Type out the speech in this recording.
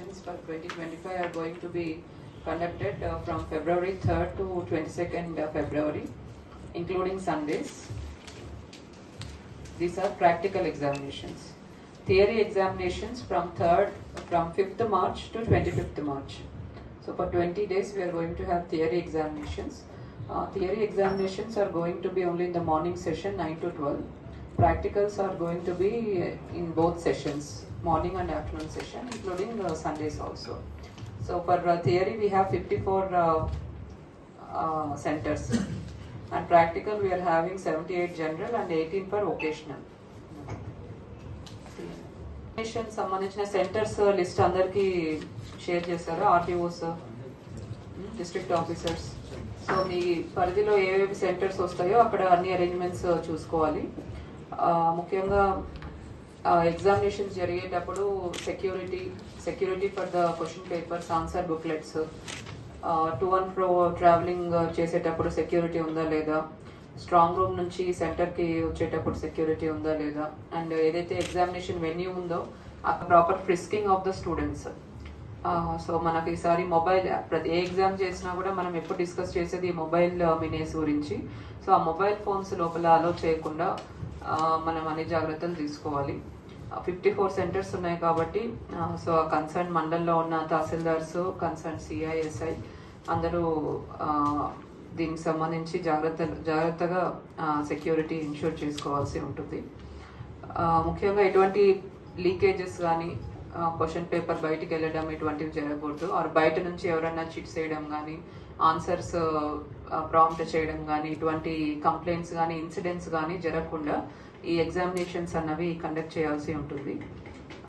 examinations for 2025 are going to be conducted uh, from February 3rd to 22nd of February, including Sundays. These are practical examinations. Theory examinations from 3rd, from 5th March to 25th March. So for 20 days, we are going to have theory examinations. Uh, theory examinations are going to be only in the morning session 9 to 12. Practicals are going to be in both sessions, morning and afternoon session, including uh, Sundays also. So for uh, theory, we have 54 uh, uh, centers. And practical, we are having 78 general and 18 for vocational. Examination సంబంధించిన centres list అందరికి share చేశారు RTOs district officers so మీ పరిధిలో ఏవేవి centres వస్తాయో అక్కడ అన్ని arrangements చూసుకోవాలి ఆ, ముఖ్యంగా ఎగ్జామినేషన్స్ జరిగేటప్పుడు security security for the question papers answer booklets to and fro travelling చేసేటప్పుడు సెక్యూరిటీ ఉందా లేదా? స్ట్రాంగ్ రూమ్ నుంచి సెంటర్కి వచ్చేటప్పుడు సెక్యూరిటీ ఉందా లేదా? అండ్ ఏదైతే ఎగ్జామినేషన్ వెన్యూ ఉందో ఆ proper frisking of the students so మనకి ఈసారి మొబైల్ ప్రతి ఏ ఎగ్జామ్ చేసినా కూడా మనం ఎప్పుడు డిస్కస్ చేసేది ఈ మొబైల్ మినేస్ గురించి. సో ఆ మొబైల్ ఫోన్స్ లోపల అలో చేయకుండా మనం అన్ని జాగ్రత్తలు తీసుకోవాలి. ఫిఫ్టీ ఫోర్ సెంటర్స్ ఉన్నాయి కాబట్టి సో కన్సర్న్ మండల్లో ఉన్న తహసీల్దార్స్ కన్సర్న్ సిఐఎస్ఐ అందరూ దీనికి సంబంధించి జాగ్రత్త జాగ్రత్తగా సెక్యూరిటీ ఇన్షూర్ చేసుకోవాల్సి ఉంటుంది. ముఖ్యంగా ఎటువంటి లీకేజెస్ కానీ క్వశ్చన్ పేపర్ బయటికి వెళ్ళడం ఇటువంటివి జరగకూడదు. ఆర్ బయట నుంచి ఎవరైనా చిట్స్ వేయడం కానీ ఆన్సర్స్ ప్రాంప్ట్ చేయడం కానీ ఇటువంటి కంప్లైంట్స్ కానీ ఇన్సిడెంట్స్ కానీ జరగకుండా ఈ ఎగ్జామినేషన్స్ అన్నవి కండక్ట్ చేయాల్సి ఉంటుంది.